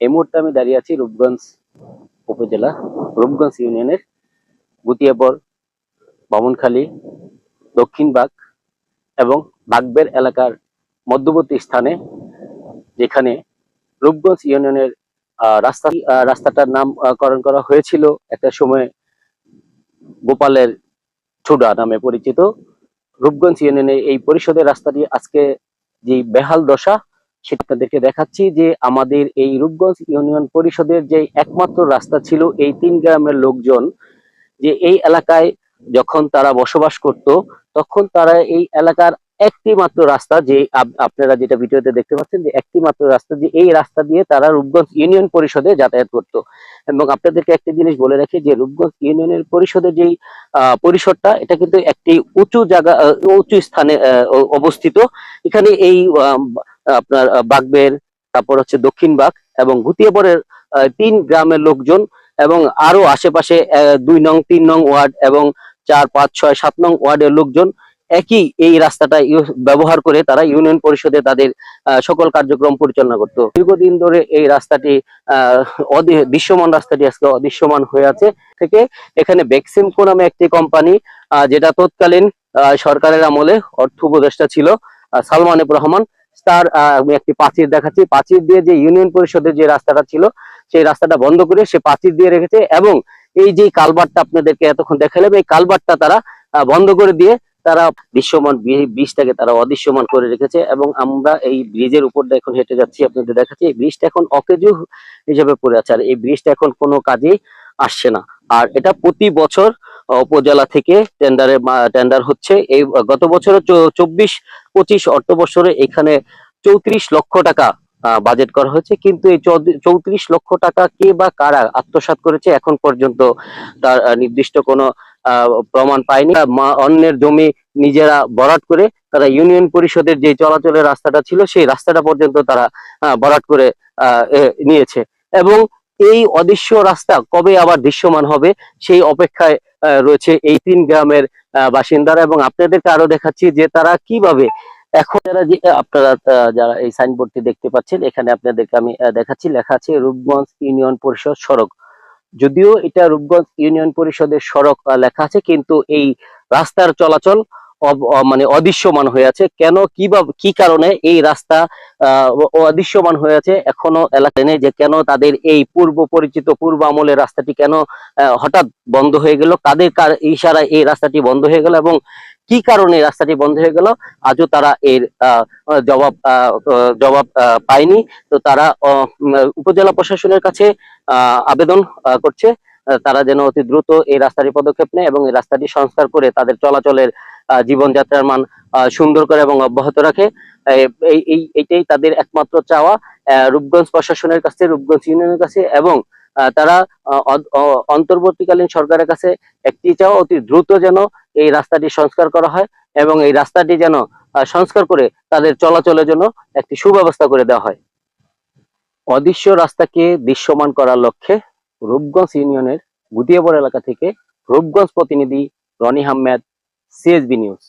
এই মুহূর্তে আমি দাঁড়িয়ে আছি রূপগঞ্জ উপজেলা, রূপগঞ্জ ইউনিয়নের গুতিয়াপর বামনখালী দক্ষিণবাগ এবং বাগবের এলাকার মধ্যবর্তী স্থানে, যেখানে রূপগঞ্জ ইউনিয়নের রাস্তা রাস্তাটার নামকরণ করা হয়েছিল। একটা সময় গোপালের ছোডা নামে পরিচিত। রূপগঞ্জ ইউনিয়নের এই পরিষদের রাস্তাটি আজকে যে বেহাল দশা সেটা আপনাদেরকে দেখাচ্ছি যে আমাদের এই রূপগঞ্জ ইউনিয়ন পরিষদের যে একমাত্র রাস্তা ছিল এই তিন গ্রামের লোকজন, যে এই এলাকায় যখন তারা বসবাস করত, তখন তারা এই এলাকার একটি মাত্র রাস্তা যে আপ- আপনারা যেটা ভিডিওতে দেখতে পাচ্ছেন যে একটি মাত্র রাস্তা যে এই রাস্তা দিয়ে তারা রূপগঞ্জ ইউনিয়ন পরিষদে যাতায়াত করত। এবং আপনাদেরকে একটি জিনিস বলে রাখি যে রূপগঞ্জ ইউনিয়নের পরিষদের যেই পরিসরটা, এটা কিন্তু একটি উঁচু জায়গা উঁচু স্থানে অবস্থিত। এখানে এই আপনার বাগবের তারপর হচ্ছে দক্ষিণ বাগ এবং গুতিয়াপরের আহ, তিন গ্রামের লোকজন এবং আরও আশেপাশে দুই নং তিন নং ওয়ার্ড এবং চার পাঁচ ছয় সাত নং ওয়ার্ডের লোকজন একই এই রাস্তাটা ব্যবহার করে তারা ইউনিয়ন পরিষদে তাদের সকল কার্যক্রম পরিচালনা করত। দীর্ঘদিন ধরে এই রাস্তাটি দৃশ্যমান রাস্তাটি আজকে অদৃশ্যমান হয়ে আছে। থেকে এখানে বেক্সিমকো নামে একটি কোম্পানি যেটা তৎকালীন সরকারের আমলে অর্থ উপদেষ্টা ছিল আহ, সালমান এফ রহমান। তার আহ, আমি একটি প্রাচীর দেখাচ্ছি। প্রাচীর দিয়ে যে ইউনিয়ন পরিষদের যে রাস্তাটা ছিল সেই রাস্তাটা বন্ধ করে সে প্রাচীর দিয়ে রেখেছে এবং এই যে কালবারটা আপনাদেরকে এতক্ষণ দেখালাম এই কালবারটা তারা বন্ধ করে দিয়ে তারা দৃশ্যমান ব্রিজটাকে তারা অদৃশ্যমান করে রেখেছে এবং আমরা এই ব্রিজের উপর এখন হেঁটে যাচ্ছি আপনাদের দেখাচ্ছি। এই ব্রিজটা এখন অকেজু হিসেবে পড়ে আছে আর এই ব্রিজটা এখন কোনো কাজেই আসছে না। আর এটা প্রতি বছর উপজেলা থেকে টেন্ডারে টেন্ডার হচ্ছে। এই, গত বছর চব্বিশ, পঁচিশ অর্থ বছরে এখানে চৌত্রিশ লক্ষ টাকা বাজেট করা হয়েছে। কিন্তু এই চৌত্রিশ লক্ষ টাকা কে বা কারা আত্মসাৎ করেছে এখন পর্যন্ত তার নির্দিষ্ট কোনো প্রমাণ পায়নি। অন্যের জমি নিজেরা বরাট করে তারা ইউনিয়ন পরিষদের যে চলাচলের রাস্তাটা ছিল, সেই রাস্তাটা পর্যন্ত তারা বরাট করে নিয়েছে। এবং এই অদৃশ্য রাস্তা কবে আবার দৃশ্যমান হবে? সেই অপেক্ষায় রয়েছে এই তিন গ্রামের বাসিন্দারা এবং আপনাদেরকে আরও দেখাচ্ছি যে তারা কীভাবে এখন যারা যে, আপনারা যারা এই সাইনবোর্ডটি দেখতে পাচ্ছেন, এখানে আপনাদেরকে আমি দেখাচ্ছি। লেখা আছে রূপগঞ্জ ইউনিয়ন পরিষদ সড়ক। যদিও এটা রূপগঞ্জ ইউনিয়ন পরিষদের সড়ক লেখা আছে, কিন্তু এই রাস্তার চলাচল মানে অদৃশ্যমান হয়ে আছে। কেন, কি বা, কি কারণে এই রাস্তা অদৃশ্যমান হয়ে আছে? এখনও এলাকায় নেই যে কেন তাদের এই পূর্ব পরিচিত, পূর্ব আমলের রাস্তাটি কেন হঠাৎ বন্ধ হয়ে গেল? কাদের কার, ইশারায় এই রাস্তাটি বন্ধ হয়ে গেল এবং কি কারণে রাস্তাটি বন্ধ হয়ে গেল? আজও তারা এর জবাব জবাব পায়নি। তো তারা উপজেলা প্রশাসনের কাছে আবেদন করছে। তারা যেন অতি দ্রুত এই রাস্তাটি পদক্ষেপ নেয় এবং এই রাস্তাটি সংস্কার করে তাদের চলাচলের জীবনযাত্রার মান সুন্দর করে এবং অব্যাহত রাখে। এই এই, এটাই তাদের একমাত্র চাওয়া। রূপগঞ্জ প্রশাসনের কাছে, রূপগঞ্জ ইউনিয়নের কাছে এবং তারা অন্তর্বর্তীকালীন সরকারের কাছে একটি চাওয়া অতি দ্রুত যেন এই রাস্তাটি সংস্কার করা হয় এবং এই রাস্তাটি যেন সংস্কার করে তাদের চলাচলের জন্য একটি সুব্যবস্থা করে দেওয়া হয়। অদৃশ্য রাস্তাকে দৃশ্যমান করার লক্ষ্যে রূপগঞ্জ ইউনিয়নের গুটিয়াবর এলাকা থেকে রূপগঞ্জ প্রতিনিধি রনি আহমেদ সিএসবি নিউজ।